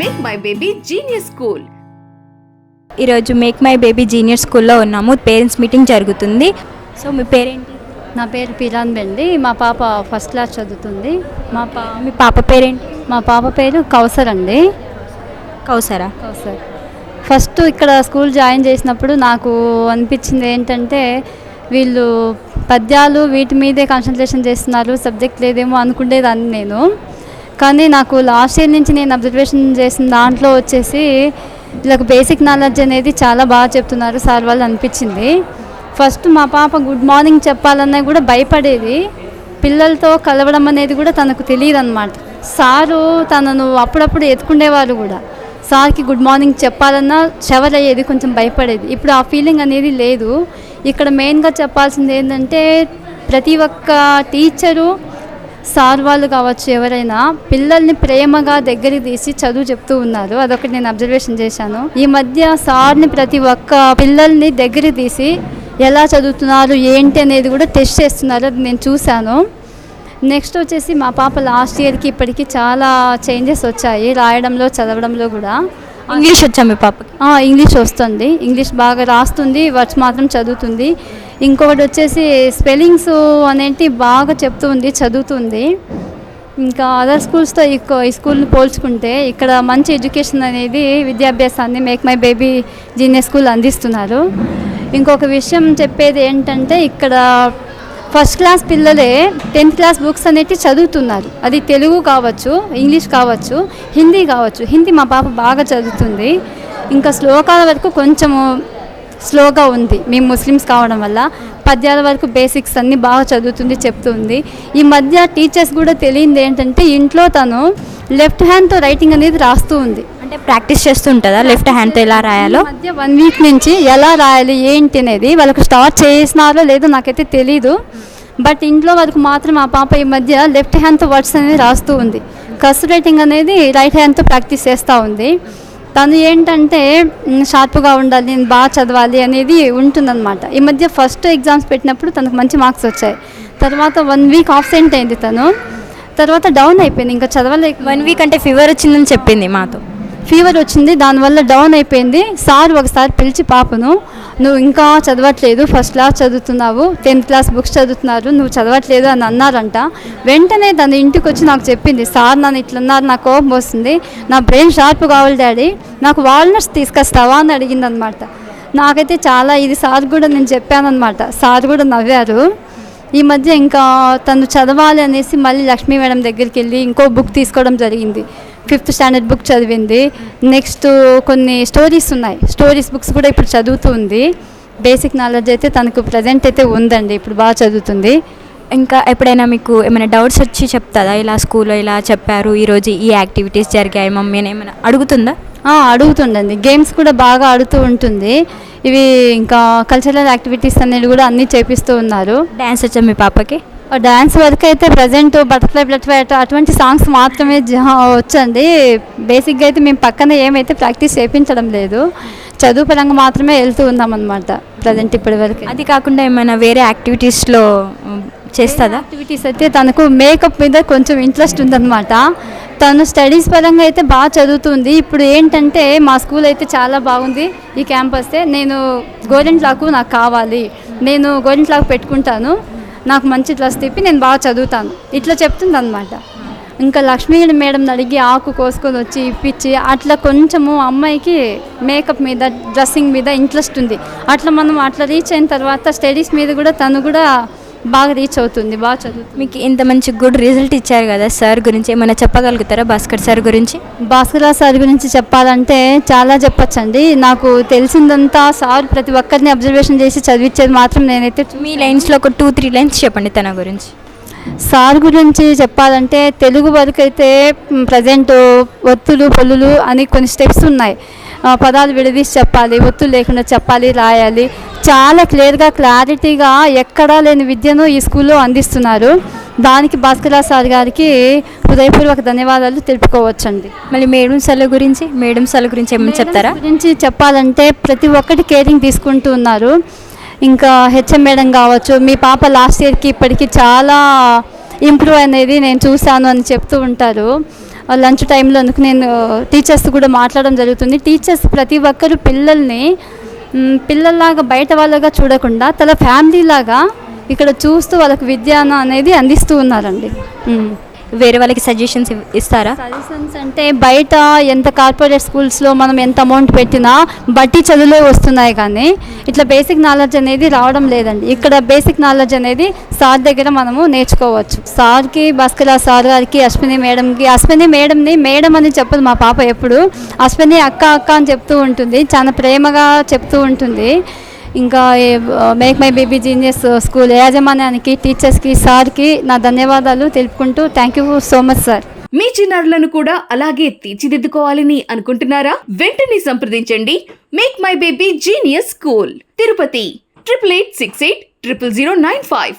Make my baby genius school ఈరోజు make my baby junior స్కూల్లో ఉన్నాము. పేరెంట్స్ మీటింగ్ జరుగుతుంది. సో మీ పేరేంటి? నా పేరు పిరాన్ బెండి మా పాప ఫస్ట్ క్లాస్ చదువుతుంది. మా పా మీ పాప పేరేంటి? మా పాప పేరు కౌసర్ అండి. కౌసరా? కౌసర్. ఫస్ట్ ఇక్కడ స్కూల్ జాయిన్ చేసినప్పుడు నాకు అనిపించింది ఏంటంటే వీళ్ళు పద్యాలు వీటి మీదే కాన్సన్ట్రేషన్ చేస్తున్నారు. సబ్జెక్ట్ లేదేమో అనుకునేదాన్ని నేను. కానీ నాకు లాస్ట్ ఇయర్ నుంచి నేను అబ్జర్వేషన్ చేసిన దాంట్లో వచ్చేసి వీళ్ళకి బేసిక్ నాలెడ్జ్ అనేది చాలా బాగా చెప్తున్నారు సార్ వాళ్ళు అనిపించింది. ఫస్ట్ మా పాప గుడ్ మార్నింగ్ చెప్పాలన్నా కూడా భయపడేది. పిల్లలతో కలవడం అనేది కూడా తనకు తెలియదు అనమాట సారు తనను అప్పుడప్పుడు ఎత్తుకుండేవారు కూడా. సార్కి గుడ్ మార్నింగ్ చెప్పాలన్నా షవర్ అయ్యేది కొంచెం భయపడేది. ఇప్పుడు ఆ ఫీలింగ్ అనేది లేదు. ఇక్కడ మెయిన్గా చెప్పాల్సింది ఏంటంటే ప్రతి ఒక్క టీచరు సార్ వాళ్ళు కావచ్చు ఎవరైనా పిల్లల్ని ప్రేమగా దగ్గరికి తీసి చదువు చెప్తూ ఉన్నారు. అదొకటి నేను అబ్జర్వేషన్ చేశాను. ఈ మధ్య సార్ని ప్రతి ఒక్క పిల్లల్ని దగ్గరికి తీసి ఎలా చదువుతున్నారు ఏంటి అనేది కూడా టెస్ట్ చేస్తున్నారు. అది నేను చూశాను. నెక్స్ట్ వచ్చేసి మా పాప లాస్ట్ ఇయర్కి ఇప్పటికీ చాలా చేంజెస్ వచ్చాయి రాయడంలో చదవడంలో కూడా. ఇంగ్లీష్ వచ్చా మీ పాపకి? ఇంగ్లీష్ వస్తుంది. ఇంగ్లీష్ బాగా రాస్తుంది వర్డ్స్ మాత్రం చదువుతుంది. ఇంకొకటి వచ్చేసి స్పెల్లింగ్స్ అనేటి బాగా చెప్తుంది చదువుతుంది. ఇంకా అదర్ స్కూల్స్తో ఈ స్కూల్ని పోల్చుకుంటే ఇక్కడ మంచి ఎడ్యుకేషన్ అనేది విద్యాభ్యాసాన్ని make my baby genius school అందిస్తున్నారు. ఇంకొక విషయం చెప్పేది ఏంటంటే ఇక్కడ ఫస్ట్ క్లాస్ పిల్లలే టెన్త్ క్లాస్ బుక్స్ అనేవి చదువుతున్నారు. అది తెలుగు కావచ్చు ఇంగ్లీష్ కావచ్చు హిందీ కావచ్చు. హిందీ మా పాప బాగా చదువుతుంది. ఇంకా శ్లోకాల వరకు కొంచెము స్లోగా ఉంది. మేము ముస్లిమ్స్ కావడం వల్ల పద్యాల వరకు బేసిక్స్ అన్నీ బాగా చదువుతుంది చెప్తుంది. ఈ మధ్య టీచర్స్ కూడా తెలియంది ఏంటంటే ఇంట్లో తను లెఫ్ట్ హ్యాండ్తో రైటింగ్ అనేది రాస్తూ ఉంది. అంటే ప్రాక్టీస్ చేస్తూ ఉంటుందా లెఫ్ట్ హ్యాండ్తో ఎలా రాయాలో? మధ్య వన్ వీక్ నుంచి ఎలా రాయాలి ఏంటి అనేది వాళ్ళకు స్టార్ట్ చేసినారో లేదో నాకైతే తెలీదు. బట్ ఇంట్లో వరకు మాత్రం ఆ పాప ఈ మధ్య లెఫ్ట్ హ్యాండ్తో వర్డ్స్ అనేది రాస్తూ ఉంది. కస్ రైటింగ్ అనేది రైట్ హ్యాండ్తో ప్రాక్టీస్ చేస్తూ ఉంది. తను ఏంటంటే షార్ప్గా ఉండాలి నేను బాగా చదవాలి అనేది ఉంటుందన్నమాట. ఈ మధ్య ఫస్ట్ ఎగ్జామ్స్ పెట్టినప్పుడు తనకు మంచి మార్క్స్ వచ్చాయి. తర్వాత వన్ వీక్ ఆబ్సెంట్ అయింది తను. తర్వాత డౌన్ అయిపోయింది ఇంకా చదవలేక వన్ వీక్ అంటే ఫీవర్ వచ్చిందని చెప్పింది మాతో. ఫీవర్ వచ్చింది దానివల్ల డౌన్ అయిపోయింది. సార్ ఒకసారి పిలిచి పాపను నువ్వు ఇంకా చదవట్లేదు ఫస్ట్ క్లాస్ చదువుతున్నావు టెన్త్ క్లాస్ బుక్స్ చదువుతున్నారు నువ్వు చదవట్లేదు అని అన్నారంట. వెంటనే తన ఇంటికి వచ్చి నాకు చెప్పింది సార్ నన్ను ఇట్లన్నారు నాకు కోపం వస్తుంది నా బ్రెయిన్ షార్ప్ కావాలి డాడీ నాకు వాల్నట్స్ తీసుకొస్తావా? అని అడిగిందనమాట. నాకైతే చాలా ఇది సార్ కూడా నేను చెప్పానన్నమాట సార్ కూడా నవ్వారు. ఈ మధ్య ఇంకా తను చదవాలి అనేసి మళ్ళీ లక్ష్మీ మేడం దగ్గరికి వెళ్ళి ఇంకో బుక్ తీసుకోవడం జరిగింది. ఫిఫ్త్ స్టాండర్డ్ బుక్ చదివింది. నెక్స్ట్ కొన్ని స్టోరీస్ ఉన్నాయి. స్టోరీస్ బుక్స్ కూడా ఇప్పుడు చదువుతూ ఉంది. బేసిక్ నాలెడ్జ్ అయితే తనకు ప్రజెంట్ అయితే ఉందండి. ఇప్పుడు బాగా చదువుతుంది. ఇంకా ఎప్పుడైనా మీకు ఏమైనా డౌట్స్ వచ్చి చెప్తుందా ఇలా స్కూల్లో ఇలా చెప్పారు ఈరోజు ఈ యాక్టివిటీస్ జరిగాయి మమ్మీ అని ఏమైనా అడుగుతుందా? అడుగుతుండండి. గేమ్స్ కూడా బాగా ఆడుతూ ఉంటుంది. ఇవి ఇంకా కల్చరల్ యాక్టివిటీస్ అనేది కూడా అన్నీ చేపిస్తూ ఉన్నారు. డ్యాన్స్ వచ్చా మీ పాపకి? డ్యాన్స్ వరకు అయితే ప్రజెంట్ బటర్ఫ్లై బటర్ఫ్లై అటు- అటువంటి సాంగ్స్ మాత్రమే వచ్చండి. బేసిక్గా అయితే మేము పక్కన ఏమైతే ప్రాక్టీస్ చేయించడం లేదు. చదువు పరంగా మాత్రమే వెళ్తూ ఉన్నాం అనమాట ప్రజెంట్ ఇప్పటి వరకు. అది కాకుండా ఏమైనా వేరే యాక్టివిటీస్లో చేస్తుందా యాక్టివిటీస్ అయితే తనకు మేకప్ మీద కొంచెం ఇంట్రెస్ట్ ఉందన్నమాట. తను స్టడీస్ పరంగా అయితే బాగా చదువుతుంది. ఇప్పుడు ఏంటంటే మా స్కూల్ అయితే చాలా బాగుంది. ఈ క్యాంపస్తే నేను గోల్డెన్ క్లాక్ నాకు కావాలి. నేను గోల్డెన్ క్లాక్ పెట్టుకుంటాను. నాకు మంచి డ్రెస్ తిప్పి నేను బాగా చదువుతాను. ఇట్లా చెప్తుంది అనమాట ఇంకా లక్ష్మీ మేడం అడిగి ఆకు కోసుకొని వచ్చి ఇప్పించి అట్లా కొంచెము అమ్మాయికి మేకప్ మీద డ్రెస్సింగ్ మీద ఇంట్రెస్ట్ ఉంది. అట్లా మనం అట్లా రీచ్ అయిన తర్వాత స్టడీస్ మీద కూడా తను కూడా బాగా రీచ్ అవుతుంది బాగా చదువుతుంది. మీకు ఇంత మంచి గుడ్ రిజల్ట్ ఇచ్చారు కదా సార్ గురించి ఏమైనా చెప్పగలుగుతారా భాస్కర్ సార్ గురించి? భాస్కర సార్ గురించి చెప్పాలంటే చాలా చెప్పొచ్చండి. నాకు తెలిసిందంతా సార్ ప్రతి ఒక్కరిని అబ్జర్వేషన్ చేసి చదివించేది మాత్రం నేనైతే మీ లైన్స్లో ఒక టూ త్రీ లైన్స్ చెప్పండి తన గురించి. సార్ గురించి చెప్పాలంటే తెలుగు వరకు అయితే ప్రజెంట్ ఒత్తులు పొల్లులు అని కొన్ని స్టెప్స్ ఉన్నాయి. పదాలు విడదీసి చెప్పాలి ఒత్తులు లేకుండా చెప్పాలి రాయాలి. చాలా క్లియర్గా క్లారిటీగా ఎక్కడా లేని విద్యను ఈ స్కూల్లో అందిస్తున్నారు. దానికి భాస్కర సార్ గారికి హృదయపూర్వక ధన్యవాదాలు తెలుపుకోవచ్చండి. మళ్ళీ మేడం సార్ల గురించి మేడం సార్ల గురించి ఏమైనా చెప్తారా? గురించి చెప్పాలంటే ప్రతి ఒక్కటి కేరింగ్ తీసుకుంటూ ఉన్నారు. ఇంకా హెచ్ఎం మేడం కావచ్చు మీ పాప లాస్ట్ ఇయర్కి ఇప్పటికి చాలా ఇంప్రూవ్ అనేది నేను చూశాను అని చెప్తూ ఉంటారు. లంచ్ టైంలో అందుకు నేను టీచర్స్ కూడా మాట్లాడడం జరుగుతుంది. టీచర్స్ ప్రతి ఒక్కరు పిల్లల్ని పిల్లల్లాగా బయట వాళ్ళగా చూడకుండా తన ఫ్యామిలీ లాగా ఇక్కడ చూస్తూ వాళ్ళకు విద్యాన అనేది అందిస్తూ ఉన్నారండి. వేరే వాళ్ళకి సజెషన్స్ ఇస్తారా? సజెషన్స్ అంటే బయట ఎంత కార్పొరేట్ స్కూల్స్లో మనం ఎంత అమౌంట్ పెట్టినా బట్టి చదువులే వస్తున్నాయి కానీ ఇట్లా బేసిక్ నాలెడ్జ్ అనేది రావడం లేదండి. ఇక్కడ బేసిక్ నాలెడ్జ్ అనేది సార్ దగ్గర మనము నేర్చుకోవచ్చు. సార్కి భాస్కర్ సార్ గారికి అశ్విని మేడంకి అశ్విని మేడంని మేడం అని చెప్పదు మా పాప ఎప్పుడు. అశ్విని అక్క అక్క అని చెప్తూ ఉంటుంది. చాలా ప్రేమగా చెప్తూ ఉంటుంది. ఇంకా make my baby genius school యాజమాన్యానికి టీచర్స్కి సార్కి నా ధన్యవాదాలు తెలుపుకుంటూ thank you so much sir మీ చిన్నారులను కూడా అలాగే తీర్చిదిద్దుకోవాలని అనుకుంటున్నారా? వెంటనే సంప్రదించండి make my baby genius school Tirupati triple eight six eight triple zero nine five